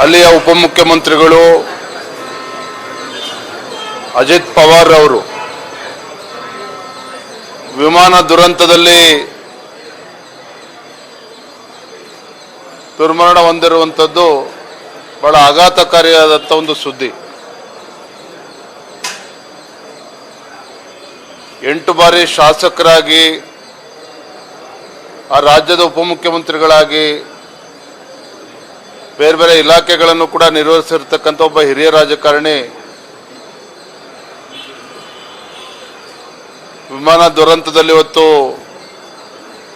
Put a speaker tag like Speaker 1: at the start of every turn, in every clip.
Speaker 1: ಅಲ್ಲಿಯ ಉಪಮುಖ್ಯಮಂತ್ರಿಗಳು ಅಜಿತ್ ಪವಾರ್ ಅವರು. ವಿಮಾನ ದುರಂತದಲ್ಲಿ ದುರ್ಮರಣ ಹೊಂದಿರುವಂಥದ್ದು ಬಹಳ ಆಘಾತಕಾರಿಯಾದಂಥ ಒಂದು ಸುದ್ದಿ. ಎಂಟು ಬಾರಿ ಶಾಸಕರಾಗಿ ಆ ರಾಜ್ಯದ ಉಪಮುಖ್ಯಮಂತ್ರಿಗಳಾಗಿ ಬೇರೆ ಬೇರೆ ಇಲಾಖೆಗಳನ್ನು ಕೂಡ ನಿರ್ವಹಿಸಿರ್ತಕ್ಕಂಥ ಒಬ್ಬ ಹಿರಿಯ ರಾಜಕಾರಣಿ ವಿಮಾನ ದುರಂತದಲ್ಲಿ ಇವತ್ತು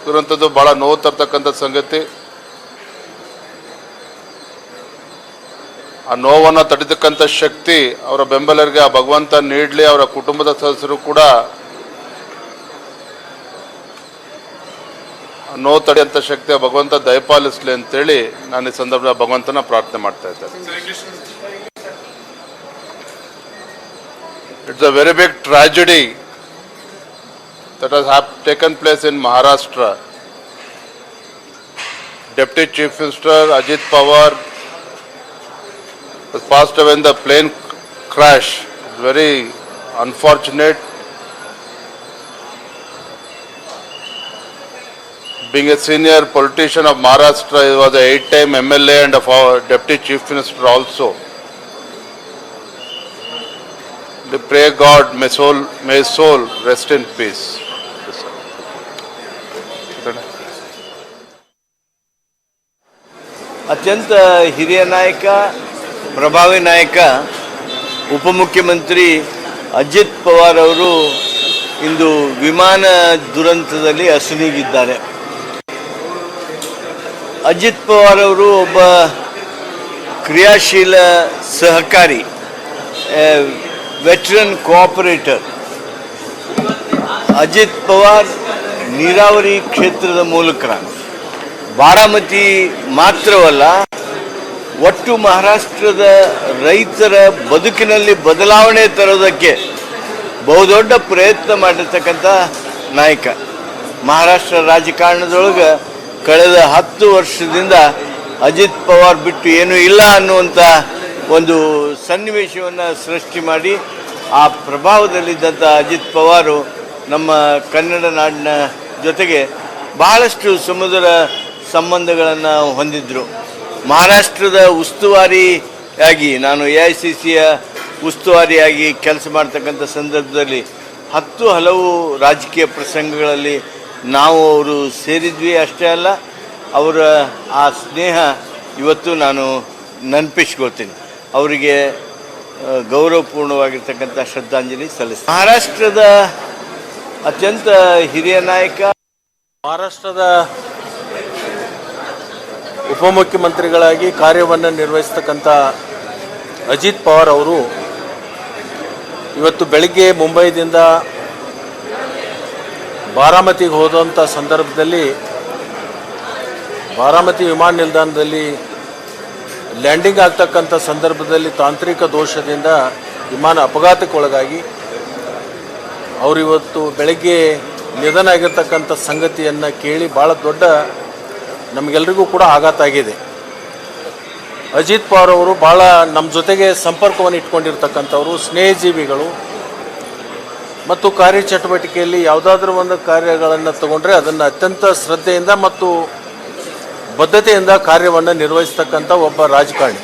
Speaker 1: ದುರಂತದ್ದು ಬಹಳ ನೋವು ತರ್ತಕ್ಕಂಥ ಸಂಗತಿ. ಆ ನೋವನ್ನು ತಡಿತಕ್ಕಂಥ ಶಕ್ತಿ ಅವರ ಬೆಂಬಲರಿಗೆ, ಆ ಭಗವಂತ ನೀಡಲಿ, ಅವರ ಕುಟುಂಬದ ಸದಸ್ಯರು ಕೂಡ ನೋವು ತಡೆಯಂಥ ಶಕ್ತಿ ಭಗವಂತ ದಯಪಾಲಿಸ್ಲಿ ಅಂತೇಳಿ ನಾನು ಈ ಸಂದರ್ಭದಲ್ಲಿ ಭಗವಂತನ ಪ್ರಾರ್ಥನೆ ಮಾಡ್ತಾ ಇದ್ದೇನೆ it's a very big tragedy has hap- taken place in Maharashtra. Deputy Chief Minister Ajit Pawar has passed away in the plane crash. It's Being a senior politician of Maharashtra, he was an eight-time MLA and a Deputy Chief Minister also. We pray God may soul may soul rest in peace.
Speaker 2: ಅತ್ಯಂತ ಹಿರಿಯ ನಾಯಕ ಪ್ರಭಾವಿ ನಾಯಕ ಉಪಮುಖ್ಯಮಂತ್ರಿ ಅಜಿತ್ ಪವಾರ್ ಅವರು ಇಂದು ವಿಮಾನ ದುರಂತದಲ್ಲಿ ಅಸುನೀಗಿದ್ದಾರೆ ಅಜಿತ್ ಪವಾರ್ ಅವರು ಒಬ್ಬ ಕ್ರಿಯಾಶೀಲ ಸಹಕಾರಿ ವೆಟ್ರನ್ ಕೋಆಪರೇಟರ್. ಅಜಿತ್ ಪವಾರ್ ನೀರಾವರಿ ಕ್ಷೇತ್ರದ ಮೂಲಕ ಬಾರಾಮತಿ ಮಾತ್ರವಲ್ಲ, ಒಟ್ಟು ಮಹಾರಾಷ್ಟ್ರದ ರೈತರ ಬದುಕಿನಲ್ಲಿ ಬದಲಾವಣೆ ತರೋದಕ್ಕೆ ಬಹುದೊಡ್ಡ ಪ್ರಯತ್ನ ಮಾಡಿರ್ತಕ್ಕಂಥ ನಾಯಕ. ಮಹಾರಾಷ್ಟ್ರ ರಾಜಕಾರಣದೊಳಗೆ ಕಳೆದ ಹತ್ತು ವರ್ಷದಿಂದ ಅಜಿತ್ ಪವಾರ್ ಬಿಟ್ಟು ಏನೂ ಇಲ್ಲ ಅನ್ನುವಂಥ ಒಂದು ಸನ್ನಿವೇಶವನ್ನು ಸೃಷ್ಟಿ ಮಾಡಿ ಆ ಪ್ರಭಾವದಲ್ಲಿದ್ದಂಥ ಅಜಿತ್ ಪವಾರು ನಮ್ಮ ಕನ್ನಡ ನಾಡಿನ ಜೊತೆಗೆ ಬಹಳಷ್ಟು ಸಮುದ್ರ ಸಂಬಂಧಗಳನ್ನು ಹೊಂದಿದ್ದರು ಮಹಾರಾಷ್ಟ್ರದ ಉಸ್ತುವಾರಿಯಾಗಿ ನಾನು ಎ ಐ ಸಿ ಸಿಯ ಉಸ್ತುವಾರಿಯಾಗಿ ಕೆಲಸ ಮಾಡ್ತಕ್ಕಂಥ ಸಂದರ್ಭದಲ್ಲಿ ಹತ್ತು ಹಲವು ರಾಜಕೀಯ ಪ್ರಸಂಗಗಳಲ್ಲಿ ನಾವು ಅವರು ಸೇರಿದ್ವಿ ಅಷ್ಟೇ ಅಲ್ಲ, ಅವರ ಆ ಸ್ನೇಹ ಇವತ್ತು ನಾನು ನೆನಪಿಸ್ಕೊಳ್ತೀನಿ. ಅವರಿಗೆ ಗೌರವಪೂರ್ಣವಾಗಿರ್ತಕ್ಕಂಥ ಶ್ರದ್ಧಾಂಜಲಿ ಸಲ್ಲಿಸ್ತೀನಿ. ಮಹಾರಾಷ್ಟ್ರದ ಅತ್ಯಂತ ಹಿರಿಯ ನಾಯಕ,
Speaker 3: ಮಹಾರಾಷ್ಟ್ರದ ಉಪಮುಖ್ಯಮಂತ್ರಿಗಳಾಗಿ ಕಾರ್ಯವನ್ನು ನಿರ್ವಹಿಸ್ತಕ್ಕಂಥ ಅಜಿತ್ ಪವಾರ್ ಅವರು ಇವತ್ತು ಬೆಳಗ್ಗೆ ಮುಂಬೈದಿಂದ ಬಾರಾಮತಿಗೆ ಹೋದಂಥ ಸಂದರ್ಭದಲ್ಲಿ ಬಾರಾಮತಿ ವಿಮಾನ ನಿಲ್ದಾಣದಲ್ಲಿ ಲ್ಯಾಂಡಿಂಗ್ ಆಗ್ತಕ್ಕಂಥ ಸಂದರ್ಭದಲ್ಲಿ ತಾಂತ್ರಿಕ ದೋಷದಿಂದ ವಿಮಾನ ಅಪಘಾತಕ್ಕೊಳಗಾಗಿ ಅವರಿವತ್ತು ಬೆಳಗ್ಗೆ ನಿಧನ ಆಗಿರ್ತಕ್ಕಂಥ ಸಂಗತಿಯನ್ನು ಕೇಳಿ ಭಾಳ ದೊಡ್ಡ ನಮಗೆಲ್ಲರಿಗೂ ಕೂಡ ಆಘಾತ ಆಗಿದೆ. ಅಜಿತ್ ಪವಾರ್ ಅವರು ಭಾಳ ನಮ್ಮ ಜೊತೆಗೆ ಸಂಪರ್ಕವನ್ನು ಇಟ್ಕೊಂಡಿರ್ತಕ್ಕಂಥವ್ರು, ಸ್ನೇಹಜೀವಿಗಳು. ಮತ್ತು ಕಾರ್ಯಚಟುವಟಿಕೆಯಲ್ಲಿ ಯಾವುದಾದ್ರೂ ಒಂದು ಕಾರ್ಯಗಳನ್ನು ತಗೊಂಡ್ರೆ ಅದನ್ನು ಅತ್ಯಂತ ಶ್ರದ್ಧೆಯಿಂದ ಮತ್ತು ಬದ್ಧತೆಯಿಂದ ಕಾರ್ಯವನ್ನು ನಿರ್ವಹಿಸ್ತಕ್ಕಂಥ ಒಬ್ಬ ರಾಜಕಾರಣಿ.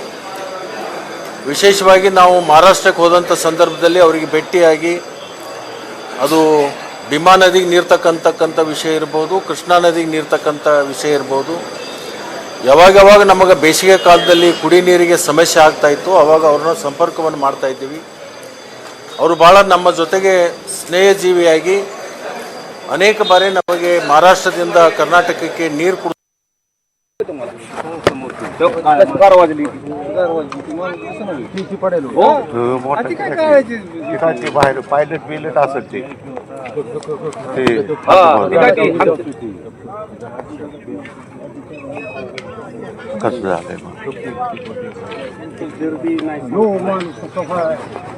Speaker 3: ವಿಶೇಷವಾಗಿ ನಾವು ಮಹಾರಾಷ್ಟ್ರಕ್ಕೆ ಹೋದಂಥ ಸಂದರ್ಭದಲ್ಲಿ ಅವರಿಗೆ ಭೇಟಿಯಾಗಿ ಅದು ಭೀಮಾ ನದಿಗೆ ನೀರ್ತಕ್ಕಂಥಕ್ಕಂಥ ವಿಷಯ ಇರ್ಬೋದು, ಕೃಷ್ಣಾ ನದಿಗೆ ನೀರ್ತಕ್ಕಂಥ ವಿಷಯ ಇರ್ಬೋದು. ಯಾವಾಗ ಯಾವಾಗ ನಮಗೆ ಬೇಸಿಗೆ ಕಾಲದಲ್ಲಿ ಕುಡಿ ನೀರಿಗೆ ಸಮಸ್ಯೆ ಆಗ್ತಾಯಿತ್ತು ಆವಾಗ ಅವ್ರನ್ನ ಸಂಪರ್ಕವನ್ನು ಮಾಡ್ತಾ ಇದ್ದೀವಿ. ಅವರು ಭಾಳ ನಮ್ಮ ಜೊತೆಗೆ ಸ್ನೇಹಜೀವಿಯಾಗಿ ಅನೇಕ ಬಾರಿ ನಮಗೆ ಮಹಾರಾಷ್ಟ್ರದಿಂದ ಕರ್ನಾಟಕಕ್ಕೆ ನೀರು ಕೊಡ
Speaker 4: ठिकाणची बाहेर पायलट बिलट असेल ते ते कसं झालंय मग
Speaker 5: पाणी